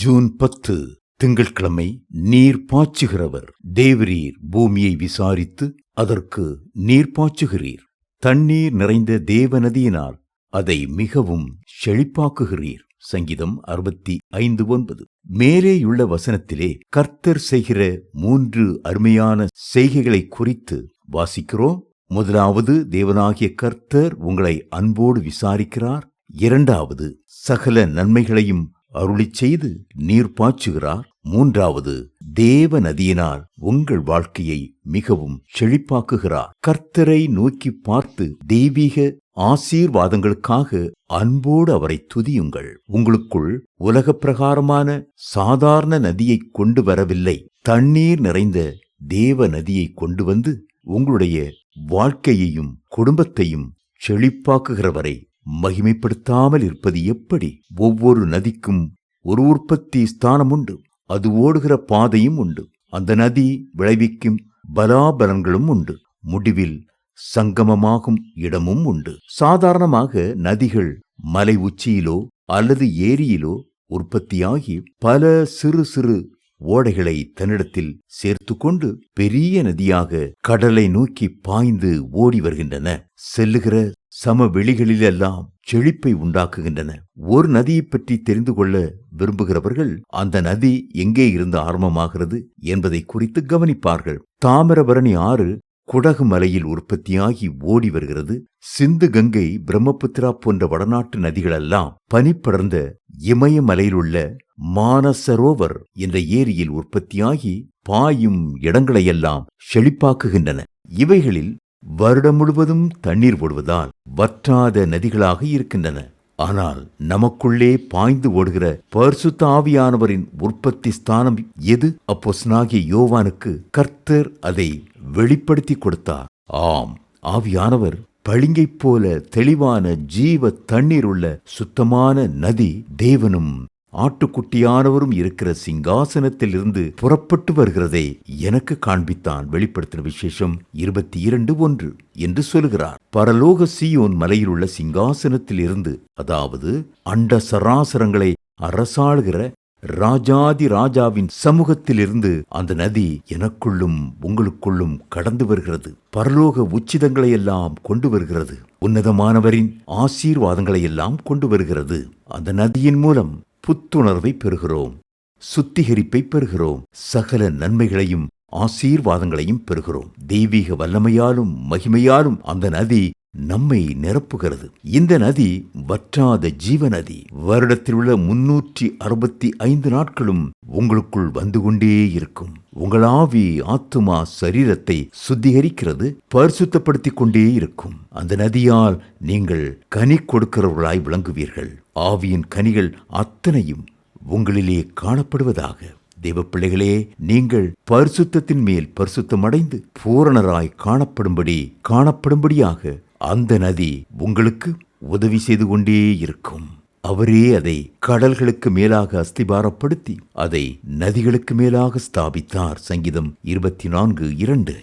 June பத்து திங்கட்கிழமை நீர் பாய்ச்சுகிறவர். தேவரீர் பூமியை விசாரித்து அதற்கு நீர் பாய்ச்சுகிறீர். தண்ணீர் நிறைந்த தேவநதியினால் அதை மிகவும் செழிப்பாக்குகிறீர். சங்கீதம் அறுபத்தி ஐந்து ஒன்பது. மேலேயுள்ள வசனத்திலே கர்த்தர் செய்கிற மூன்று அருமையான செய்கைகளை குறித்து வாசிக்கிறோம். முதலாவது தேவனாகிய கர்த்தர் உங்களை அன்போடு விசாரிக்கிறார். இரண்டாவது சகல நன்மைகளையும் அருளிச் செய்து நீர் பாய்ச்சுகிறார். மூன்றாவது தேவ நதியினால் உங்கள் வாழ்க்கையை மிகவும் செழிப்பாக்குகிறார். கர்த்தரை நோக்கி பார்த்து தெய்வீக ஆசீர்வாதங்களுக்காக அன்போடு அவரை துதியுங்கள். உங்களுக்குள் உலக பிரகாரமான சாதாரண நதியை கொண்டு வரவில்லை. தண்ணீர் நிறைந்த தேவ நதியை கொண்டு வந்து உங்களுடைய வாழ்க்கையையும் குடும்பத்தையும் செழிப்பாக்குகிறவரை மகிமைப்படுத்தாமல் இருப்பது எப்படி? ஒவ்வொரு நதிக்கும் ஒரு உற்பத்தி ஸ்தானம் உண்டு. அது ஓடுகிற பாதையும் உண்டு. அந்த நதி விளைவிக்கும் பலாபலன்களும் உண்டு. முடிவில் சங்கமமாகும் இடமும் உண்டு. சாதாரணமாக நதிகள் மலை உச்சியிலோ அல்லது ஏரியிலோ உற்பத்தியாகி பல சிறு சிறு ஓடைகளை தன்னிடத்தில் சேர்த்து கொண்டு பெரிய நதியாக கடலை நோக்கி பாய்ந்து ஓடி வருகின்றன. செல்லுகிற சமவெளிகளிலெல்லாம் செழிப்பை உண்டாக்குகின்றன. ஒரு நதியை பற்றி தெரிந்து கொள்ள விரும்புகிறவர்கள் அந்த நதி எங்கே இருந்து ஆரம்பமாகிறது என்பதை குறித்து கவனிப்பார்கள். தாமிரபரணி ஆறு குடகு மலையில் உற்பத்தியாகி ஓடி வருகிறது. சிந்து கங்கை பிரம்மபுத்திரா போன்ற வடநாட்டு நதிகளெல்லாம் பனிப்படர்ந்த இமயமலையிலுள்ள மானசரோவர் என்ற ஏரியில் உற்பத்தியாகி பாயும் இடங்களையெல்லாம் செழிப்பாக்குகின்றன. இவைகளில் வருடம் முழுவதும் தண்ணீர் ஓடுவதால் வற்றாத நதிகளாக இருக்கின்றன. ஆனால் நமக்குள்ளே பாய்ந்து ஓடுகிற பரிசுத்த ஆவியானவரின் உற்பத்தி ஸ்தானம் எது? அப்போஸ்னாகிய யோவானுக்கு கர்த்தர் அதை வெளிப்படுத்தி கொடுத்தார். ஆம் ஆவியானவர் பளிங்கைப் போல தெளிவான ஜீவ தண்ணீர் உள்ள சுத்தமான நதி தேவனும். ஆட்டுக்குட்டியானவரும் இருக்கிற சிங்காசனத்தில் இருந்து புறப்பட்டு வருகிறதை எனக்கு காண்பித்தான் வெளிப்படுத்தின விசேஷம் இருபத்தி இரண்டு ஒன்று என்று சொல்கிறார். பரலோக சியோன் மலையிலுள்ள சிங்காசனத்திலிருந்து சிங்காசனத்தில் இருந்து அதாவது அண்ட சராசரங்களை அரசாளுகிற ராஜாதி ராஜாவின் சமூகத்திலிருந்து அந்த நதி எனக்குள்ளும் உங்களுக்குள்ளும் கடந்து வருகிறது. பரலோக உச்சிதங்களை எல்லாம் கொண்டு வருகிறது. உன்னதமானவரின் ஆசீர்வாதங்களை எல்லாம் கொண்டு வருகிறது. அந்த நதியின் மூலம் புத்துணர்வை பெறுகிறோம். சுத்திகரிப்பை பெறுகிறோம். சகல நன்மைகளையும் ஆசீர்வாதங்களையும் பெறுகிறோம். தெய்வீக வல்லமையாலும் மகிமையாலும் அந்த நதி நம்மை நிரப்புகிறது. இந்த நதி வற்றாத ஜீவ நதி வருடத்தில் உள்ள முன்னூற்றி அறுபத்தி ஐந்து நாட்களும் உங்களுக்குள் வந்து கொண்டே இருக்கும். உங்கள் ஆவி ஆத்துமா சரீரத்தை சுத்திகரிக்கிறது பரிசுத்தப்படுத்திக் கொண்டே இருக்கும். அந்த நதியால் நீங்கள் கனி கொடுக்கிறவர்களாய் விளங்குவீர்கள். ஆவியின் கனிகள் அத்தனையும் உங்களிலே காணப்படுவதாக. தேவ பிள்ளைகளே நீங்கள் பரிசுத்தத்தின் மேல் பரிசுத்தமடைந்து பூரணராய் காணப்படும்படி காணப்படும்படியாக அந்த நதி உங்களுக்கு உதவி செய்து கொண்டே இருக்கும். அவரே அதை கடல்களுக்கு மேலாக அஸ்திபாரப்படுத்தி அதை நதிகளுக்கு மேலாக ஸ்தாபித்தார். சங்கீதம் இருபத்தி நான்கு இரண்டு.